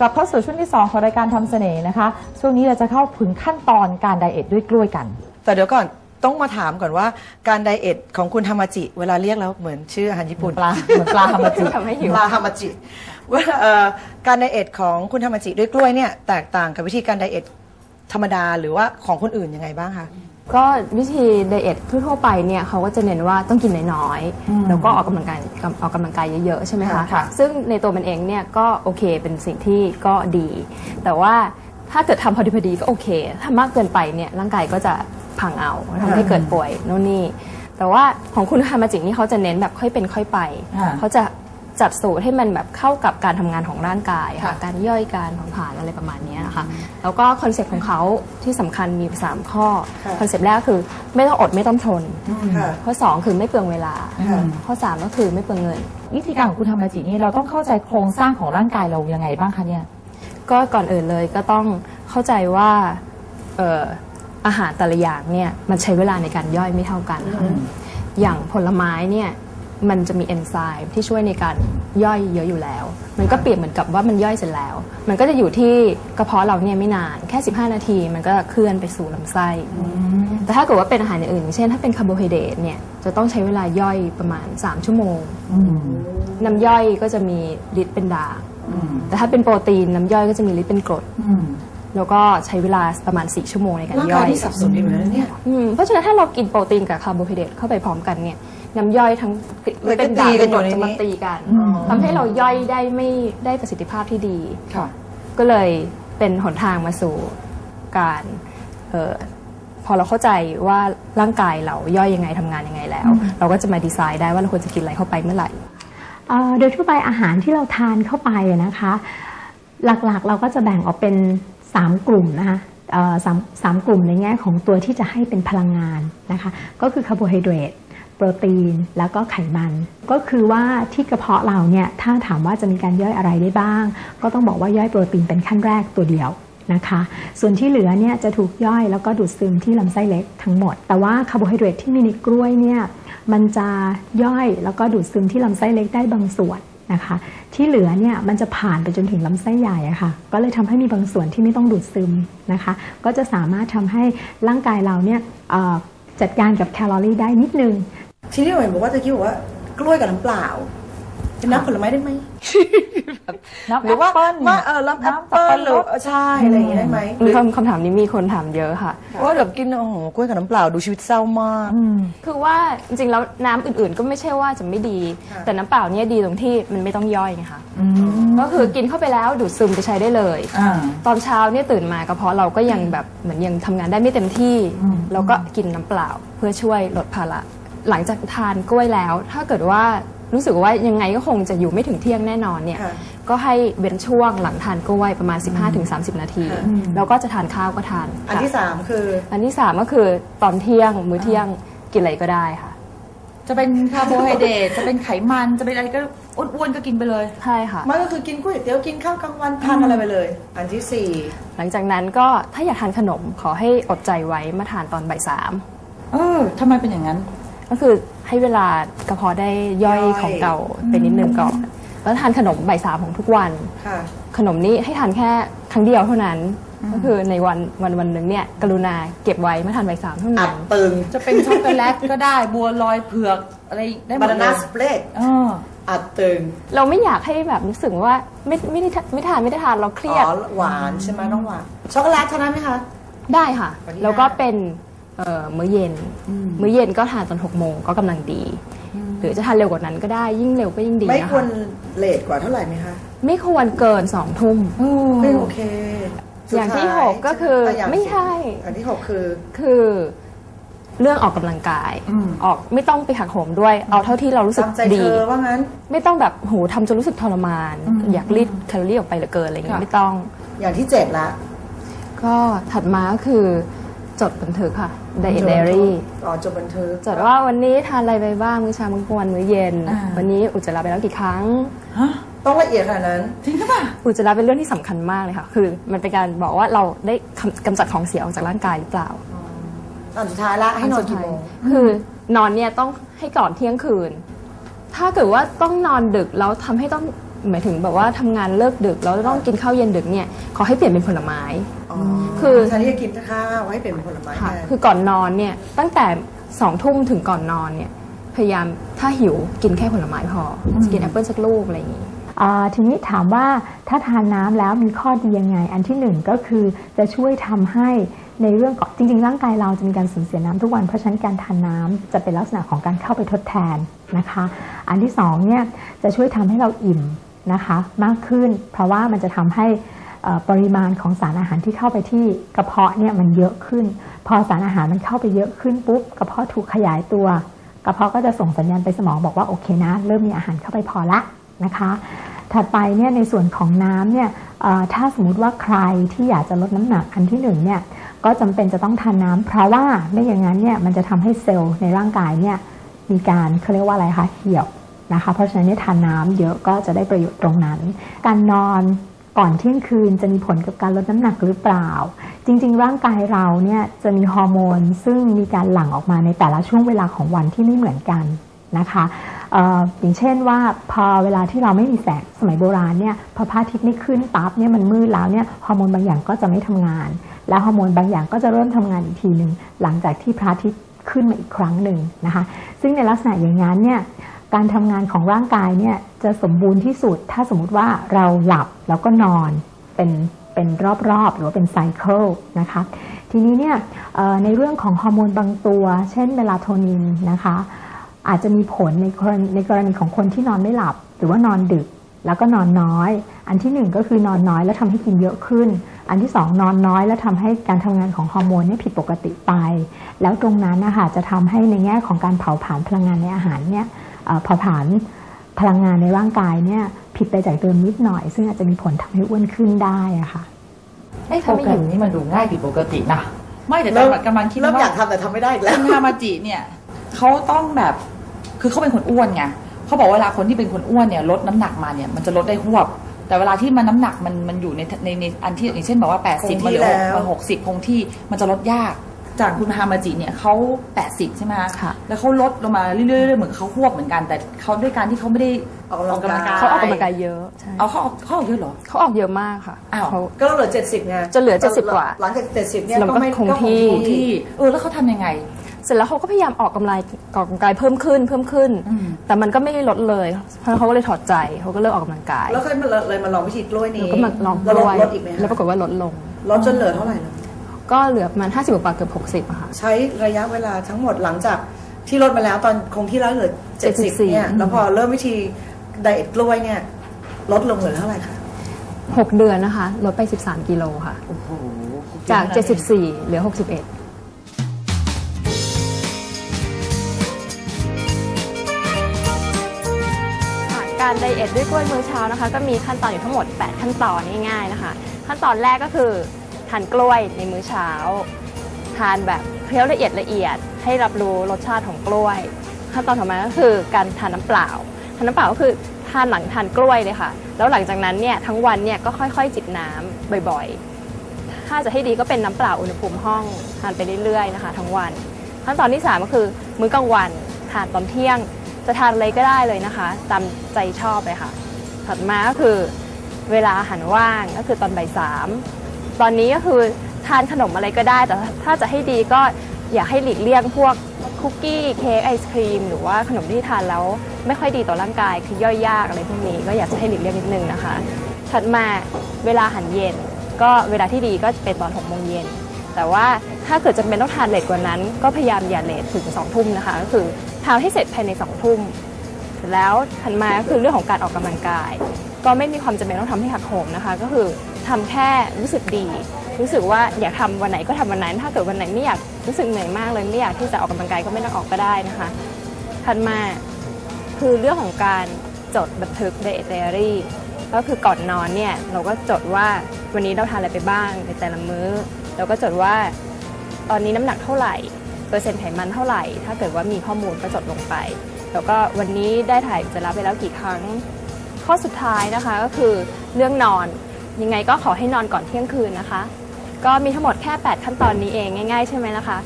กลับเข้าสู่ช่วงที่ 2 ของรายการทำเสน่ห์นะคะ ช่วงนี้เราจะเข้าถึงขั้นตอนการไดเอทด้วยกล้วยกัน แต่เดี๋ยวก่อนต้องมาถามก่อนว่าการไดเอทของคุณธรรมจิ เวลาเรียกแล้วเหมือนชื่ออาหารญี่ปุ่นปลาเหมือนปลาฮามาจิทำให้หิวปลาธรรมจิว่าเอ่อการไดเอทของคุณธรรมจิด้วยกล้วยเนี่ยแตกต่างกับวิธีการไดเอทธรรมดาหรือว่าของคนอื่นยังไงบ้างคะ ก็วิธีไดเอททั่วๆไปเนี่ยเขาก็จะเน้นว่าต้องกินน้อยๆแล้วก็ออกกำลังกายออกกำลังกายเยอะๆใช่ไหมคะค่ะซึ่งในตัวมันเองเนี่ยก็โอเคเป็นสิ่งที่ก็ดี แต่ว่าถ้าเกิดทำพอดีพอดีก็โอเค ถ้ามากเกินไปเนี่ยร่างกายก็จะพังเอาทำให้เกิดป่วยโน่นนี่แต่ว่าของคุณฮามาจินี่เขาจะเน้นแบบค่อยเป็นค่อยไปอ่าเขาจะ จัดสูตรให้มันแบบเข้ากับการทำงานของร่างกายค่ะค่ะการย่อยการผ่อนผ่านอะไรประมาณเนี้ยนะคะแล้วก็คอนเซ็ปต์ของเขาที่สำคัญมีสามข้อค่ะคอนเซ็ปต์แรกคือไม่ต้องอดไม่ต้องทนค่ะข้อ 2 คือไม่เปลืองเวลาค่ะข้อ 3 ก็คือไม่เปลืองเงิน วิธีการของคุณธรรมจินี่เราต้องเข้าใจโครงสร้างของร่างกายเรายังไงบ้างคะเนี่ยก็ก่อนอื่นเลยก็ต้องเข้าใจว่าเอ่ออาหารแต่ละอย่างเนี่ยมันใช้เวลาในการย่อยไม่เท่ากันค่ะอย่างผลไม้เนี่ย มันจะมีเอนไซม์ที่ช่วยในการย่อยเยอะอยู่แล้ว มันก็เปรียบเหมือนกับว่ามันย่อยเสร็จแล้ว มันก็จะอยู่ที่กระเพาะเราเนี่ยไม่นานแค่ 15 นาที มันก็เคลื่อนไปสู่ลำไส้ แต่ถ้าเกิดว่าเป็นอาหารอย่างอื่นอย่างเช่น ถ้าเป็นคาร์โบไฮเดรตเนี่ยจะต้องใช้เวลาย่อยประมาณ 3 ชั่วโมงน้ำย่อยก็จะมีฤทธิ์เป็นด่างแต่ถ้าเป็นโปรตีนน้ำย่อยก็จะมีฤทธิ์เป็นกรดแล้วก็ใช้เวลาประมาณ 4 ชั่วโมงในการร่างย่กาอยยที่สับสนอยู่นะเนี่ยอืมเพราะฉะนั้นถ้าเรากินโปรตีนกับคาร์โบไฮเดรตเข้าไปพร้อมกันเนี่ย น้ำย่อยทั้งเลยก็เป็นด่างตีกันอยู่ในจะมานี้ตีกัน ทำให้เราย่อยได้ไม่ได้ประสิทธิภาพที่ดี ค่ะ ก็เลยเป็นหนทางมาสู่การเออพอเราเข้าใจว่าร่างกายเราย่อยยังไงทำงานยังไงแล้ว เราก็จะมาดีไซน์ได้ว่าเราควรจะกินอะไรเข้าไปเมื่อไหร่ เอ่อโดยทั่วไปอาหารที่เราทานเข้าไปอะนะคะ หลักๆเราก็จะแบ่งออกเป็น 3 กลุ่มนะคะเอ่อสามสามกลุ่มในแง่ของตัวที่จะให้เป็นพลังงานนะคะ ก็คือคาร์โบไฮเดรต โปรตีนแล้วก็ไขมัน ก็คือว่าที่กระเพาะเราเนี่ยถ้าถามว่าจะมีการย่อยอะไรได้บ้าง ก็ต้องบอกว่าย่อยโปรตีนเป็นขั้นแรกตัวเดียวนะคะ ส่วนที่เหลือเนี่ยจะถูกย่อยแล้วก็ดูดซึมที่ลำไส้เล็กทั้งหมด แต่ว่าคาร์โบไฮเดรตที่มีในกล้วยเนี่ยมันจะย่อยแล้วก็ดูดซึมที่ลำไส้เล็กได้บางส่วนนะคะที่เหลือเนี่ยมันจะผ่านไปจนถึงลำไส้ใหญ่อะค่ะก็เลยทำให้มีบางส่วนที่ไม่ต้องดูดซึมนะคะก็จะสามารถทำให้ร่างกายเราเนี่ยจัดการกับแคลอรี่ได้นิดนึง ทีนี้หน่อยบอกว่าตะกี้บอกว่ากล้วยกับน้ำเปล่าเป็นน้ำผลไม้ได้ไหมน้ำหรือว่าแอปเปิ้ล ว่าเออน้ำแอปน้ำสับเปิ้ปะลรดหรือเออใช่อะไรอย่างงี้ได้ไหมหรือคำคำถามนี้มีคนถามเยอะค่ะ ว่าแบบกินโอ้โหกล้วยกับน้ำเปล่าดูชีวิตเศร้ามาก คือว่าจริงๆแล้วน้ำอื่นๆก็ไม่ใช่ว่าจะไม่ดีค่ะแต่น้ำเปล่าเนี่ยดีตรงที่มันไม่ต้องย่อยไงคะก็คือกินเข้าไปแล้วดูดซึมไปใช้ได้เลย อ่า ตอนเช้าเนี่ยตื่นมากระเพาะเราก็ยังแบบเหมือนยังทำงานได้ไม่เต็มที่ เราก็กินน้ำเปล่าเพื่อช่วยลดภาระ หลังจากทานกล้วยแล้ว ถ้าเกิดว่ารู้สึกว่ายังไงก็คงจะอยู่ไม่ถึงเที่ยงแน่นอนเนี่ย ค่ะก็ให้เว้นช่วงหลังทานกล้วยประมาณ 15-30 นาที ค่ะ แล้วก็จะทานข้าวก็ทานอันที่ค่ะสามคืออันที่สามก็คือตอนเที่ยงมื้อเที่ยงกินอะไรก็ได้ค่ะ จะเป็นคาร์โบไฮเดรตจะเป็นไขมันจะเป็นอะไรก็อ้วนๆก็กินไปเลย ใช่ค่ะ มันก็คือกินก๋วยเตี๋ยวกินข้าวกลางวันทานอะไรไปเลย อันที่สี่ หลังจากนั้นก็ถ้าอยากทานขนมขอให้อดใจไว้มาทานตอนบ่ายสาม เออทำไมเป็นอย่างนั้น ก็คือให้เวลากระเพาะได้ย่อย ของเก่าไปนิดนึงก่อน แล้วทานขนมบ่ายสามของทุกวัน ค่ะ ขนมนี้ให้ทานแค่ครั้งเดียวเท่านั้น ก็คือในวันวันวันหนึ่งเนี่ยกรุณาเก็บไว้มาทานบ่ายสามเท่าอันั้ดนตึงจะเป็นช็อกโกแลตก็ได้บัวลอยเผือกอะไรได้หมบาดนาเลน่ายสเปรดเออ อัดตึงเราไม่อยากให้แบบรู้สึกว่าไม่ไม่ได้ทานไม่ทานไม่ได้ทานเราเครีอ๋ยดอหวานใช่ไหมต้องหวานช็อกโกแลตเท่านั้นไหมคะ ได้ค่ะ วันที่แล้วก็ห้าเป็น เอ่อมื้อเย็น มื้อเย็นก็ทานตอนหกโมงก็กำลังดี หรือจะทานเร็วกว่านั้นก็ได้ยิ่งเร็วก็ยิ่งดีไม่นะควรคะเลทกว่าเท่าไหร่ไหมคะไม่ควรเกินสองทุ่ม ไม่โอเคสุดอย่างที่ท้หกก็คือะย่างไม่ใช่ อันที่หกคือ คือเรื่องออกกำลังกายออกไม่ต้องไปหักโหมด้วยเอาเท่าที่เรารู้สึกตามใจดี เธอว่างั้น ไม่ต้องแบบโหทำจนรู้สึกทรมานอยากรีดแคลอรี่ออกไปเหลือเกินอะไรอย่างเงี้ยค่ะ ไม่ต้อง อย่างที่เจ็ดละ ก็ถัดมาก็คือ จดบันทึกค่ะไดอารี่อ๋อจดบันทึก จดว่าวันนี้ทานอะไรไปบ้างมื้อเช้ามื้อกลางวันมื้อเย็น อ่า วันนี้อุจจาระไปแล้วกี่ครั้ง ฮะต้องละเอียดขนาดนั้น จริงหรือเปล่า อุจจาระเป็นเรื่องที่สำคัญมากเลยค่ะ คือ มันเป็นการบอกว่าเราได้กำกำจัดของเสียออกจากร่างกายหรือเปล่าอันสุดท้ายละให้นอนกี่โมงคือนอนเนี่ยต้องให้ก่อนเที่ยงคืน ถ้าเกิดว่าต้องนอนดึกแล้วทำให้ต้อง หมายถึงแบบว่าทำงานเลิกดึกแล้วต้องกินข้าวเย็นดึกเนี่ยขอให้เปลี่ยนเป็นผลไม้ อ๋อคือแทนที่จะกินข้าวให้เป็นผลไม้ค่ะแทนคือก่อนนอนเนี่ยตั้งแต่สองทุ่มถึงก่อนนอนเนี่ยพยายามถ้าหิวกินแค่ผลไม้พออจะกินแอปเปิลสักลูกอะไรอย่างนี้ อ่าทีนี้ถามว่าถ้าทานน้ำแล้วมีข้อดียังไง อันที่หนึ่งก็คือจะช่วยทำให้ในเรื่องของจริงๆ ร่างกายเราจะมีการสูญเสียน้ำทุกวัน เพราะฉะนั้นการทานน้ำจะเป็นลักษณะของการเข้าไปทดแทนนะคะ อันที่สองเนี่ยจะช่วยทำให้เราอิ่ม นะคะมากขึ้น เพราะว่ามันจะทำให้ปริมาณของสารอาหารที่เข้าไปที่กระเพาะเนี่ยมันเยอะขึ้น พอสารอาหารมันเข้าไปเยอะขึ้นปุ๊บกระเพาะถูกขยายตัว กระเพาะก็จะส่งสัญญาณไปสมองบอกว่าโอเคนะ เริ่มมีอาหารเข้าไปพอละนะคะถัดไปเนี่ยในส่วนของน้ำเนี่ยถ้าสมมติว่าใครที่อยากจะลดน้ำหนักอันที่หนึ่งเนี่ยก็จำเป็นจะต้องทานน้ำเพราะว่าไม่อย่างนั้นเนี่ยมันจะทำให้เซลล์ในร่างกายเนี่ยมีการเขาเรียกว่าอะไรคะเหี่ยว นะคะ เพราะฉะนั้นเนี่ยทานน้ำเยอะก็จะได้ประโยชน์ตรงนั้น การนอนก่อนเที่ยงคืนจะมีผลกับการลดน้ำหนักหรือเปล่า จริง ๆ ร่างกายเราเนี่ยจะมีฮอร์โมน ซึ่งมีการหลั่งออกมาในแต่ละช่วงเวลาของวันที่ไม่เหมือนกันนะคะอออย่างเช่นว่าพอเวลาที่เราไม่มีแสงสมัยโบราณเนี่ยพอพระอาทิตย์ไม่ขึ้นปั๊บเนี่ยมันมืดแล้วเนี่ยฮอร์โมนบางอย่างก็จะไม่ทำงาน แล้วฮอร์โมนบางอย่างก็จะเริ่มทำงานอีกทีหนึ่งหลังจากที่พระอาทิตย์ขึ้นมาอีกครั้งหนึ่งนะคะ ซึ่งในลักษณะอย่างนั้นเนี่ย การทำงานของร่างกายเนี่ยจะสมบูรณ์ที่สุด ถ้าสมมติว่าเราหลับแล้วก็นอนเป็นเป็นรอบๆ หรือว่าเป็นไซเคิลนะคะทีนี้เนี่ยในเรื่องของฮอร์โมนบางตัว เช่นเมลาโทนินนะคะอาจจะมีผลในกรณีในกรณีของคนที่นอนไม่หลับ หรือว่านอนดึกแล้วก็นอนน้อย อันที่หนึ่งก็คือนอนน้อยแล้วทำให้กินเยอะขึ้น อันที่สองนอนน้อยแล้วทำให้การทำงานของฮอร์โมนนี่ผิดปกติไป แล้วตรงนั้นนะคะจะทำให้ในแง่ของการเผาผลาญพลังงานในอาหารเนี่ย เอ่อเผาผลาญพลังงานในร่างกายเนี่ยผิดไปจากเดิมนิดหน่อย ซึ่งอาจจะมีผลทำให้อ้วนขึ้นได้อะค่ะไอ้โปรแกรมนี้มันดูง่ายผิดปกตินะไม่แต่เริ่มกำลังคิดเริ่มว่าอยากทำแต่ทำไม่ได้อีกแล้วคุณฮามาจิเนี่ยเขาต้องแบบคือเขาเป็นคนอ้วนไงเขาบอกว่าเวลาคนที่เป็นคนอ้วนเนี่ยลดน้ำหนักมาเนี่ยมันจะลดได้หวบ แต่เวลาที่มันน้ำหนักมันมันอยู่ในในในอันที่อย่างเช่นบอกว่าคง80ที่มาเหลือแล้วมาหกสิบคงที่มันจะลดยาก จากคุณฮามาจิเนี่ยเขา80 ใช่ไหมคะค่ะแล้วเขาลดลงมาเรื่อยๆเหมือนเขาหวบเหมือนกันแต่เขาด้วยการที่เขาไม่ได้ออกกำลังกายเขาออกกำลังกายเยอะใช่เอาเขาออกเขาออกเยอะเหรอเขาออกเยอะมากค่ะอ้าวเขาก็เหลือ 70ไงจะเหลือ 70 กว่า หลังจาก 70 เนี่ยแล้วก็ก็ไม่คงที่ก็ที่เออแล้วเขาทำยังไง เสร็จแล้วเขาก็พยายามออกกำลังออกกำลังกายเพิ่มขึ้นเพิ่มขึ้นอืมแต่มันก็ไม่ได้ลดเลยเพราะเขาก็เลยถอดใจเขาก็เลิกออกกำลังกาย แล้วเคยมาเลยมาลองวิธีกล้วยนี้แล้วก็มาลองแล้วกลดล้วยลดอีกไหมคะแล้วปรากฏว่าลดลงลดจนเหลือเท่าไหร่แล้ว ก็เหลือประมาณ 50กว่าเกือบ 60อะค่ะ ใช้ระยะเวลาทั้งหมดหลังจากที่ลดมาแล้วตอนคงที่แล้วเหลือ70 74เนี่ยแล้วพอเริ่มวิธีไดเอทกล้วยเนี่ยลดลงเหลือเท่าไหร่คะ6 เดือนนะคะลดไป 13 กิโลค่ะ โอ้โหจาก 74 เหลือ 61ค่ะการไดเอทด้วยกล้วยมื้อเช้านะคะ ก็มีขั้นตอนอยู่ทั้งหมด 8 ขั้นตอนง่ายๆนะคะ ขั้นตอนแรกก็คือ ทานกล้วยในมื้อเช้า ทานแบบเคี้ยวละเอียดละเอียด ให้รับรู้รสชาติของกล้วย ขั้นตอนต่อมาก็คือการทานน้ำเปล่าทานน้ำเปล่าก็คือทานหลังทานกล้วยเลยค่ะ แล้วหลังจากนั้นเนี่ยทั้งวันเนี่ยก็ค่อยๆ จิบน้ำบ่อยๆ ถ้าจะให้ดีก็เป็นน้ำเปล่าอุณหภูมิห้องทานไปเรื่อยๆนะคะทั้งวัน ขั้นตอนที่สามก็คือ มื้อกลางวันทานตอนเที่ยง จะทานอะไรก็ได้เลยนะคะ ตามใจชอบเลยค่ะ ถัดมาก็คือเวลาอาหารว่างก็คือตอนบ่ายสาม ตอนนี้ก็คือทานขนมอะไรก็ได้ แต่ถ้าจะให้ดีก็อยากให้หลีกเลี่ยงพวกคุกกี้เค้กไอศครีม หรือว่าขนมที่ทานแล้วไม่ค่อยดีต่อร่างกาย คือย่อยยากอะไรพวกนี้ก็อยากจะให้หลีกเลี่ยงนิดนึงนะคะ ถัดมาเวลาอาหารเย็น ก็เวลาที่ดีก็จะเป็นตอน6โมงเย็นแต่ว่าถ้าเกิดจำเป็นต้องทานเลทกว่านั้น ก็พยายามอย่าเลทถึง2ทุ่มนะคะ ก็คือทานให้เสร็จภายใน2ทุ่มเสร็จแล้วถัดมาก็คือเรื่องของการออกกำลังกาย ก็ไม่มีความจำเป็นต้องทำให้หักโหมนะคะ ก็คือ ทำแค่รู้สึกดี รู้สึกว่าอยากทำวันไหนก็ทำวันนั้น ถ้าเกิดวันไหนไม่อยากรู้สึกเหนื่อยมากเลยไม่อยากที่จะออกกำลังกายก็ไม่ต้องออกก็ได้นะคะถัดมาคือเรื่องของการจดบันทึกไดอารี่ก็คือก่อนนอนเนี่ยเราก็จดว่าวันนี้เราทานอะไรไปบ้างในแต่ละมื้อ เราก็จดว่าตอนนี้น้ำหนักเท่าไหร่เปอร์เซ็นต์ไขมันเท่าไหร่ ถ้าเกิดว่ามีข้อมูลก็จดลงไป แล้วก็วันนี้ได้ถ่ายอุจจะรับไปแล้วกี่ครั้ง ข้อสุดท้ายนะคะก็คือเรื่องนอน ยังไงก็ขอให้นอนก่อนเที่ยงคืนนะคะ ก็มีทั้งหมดแค่ 8 ขั้นตอนนี้เองง่าย ๆ ใช่ไหมนะคะ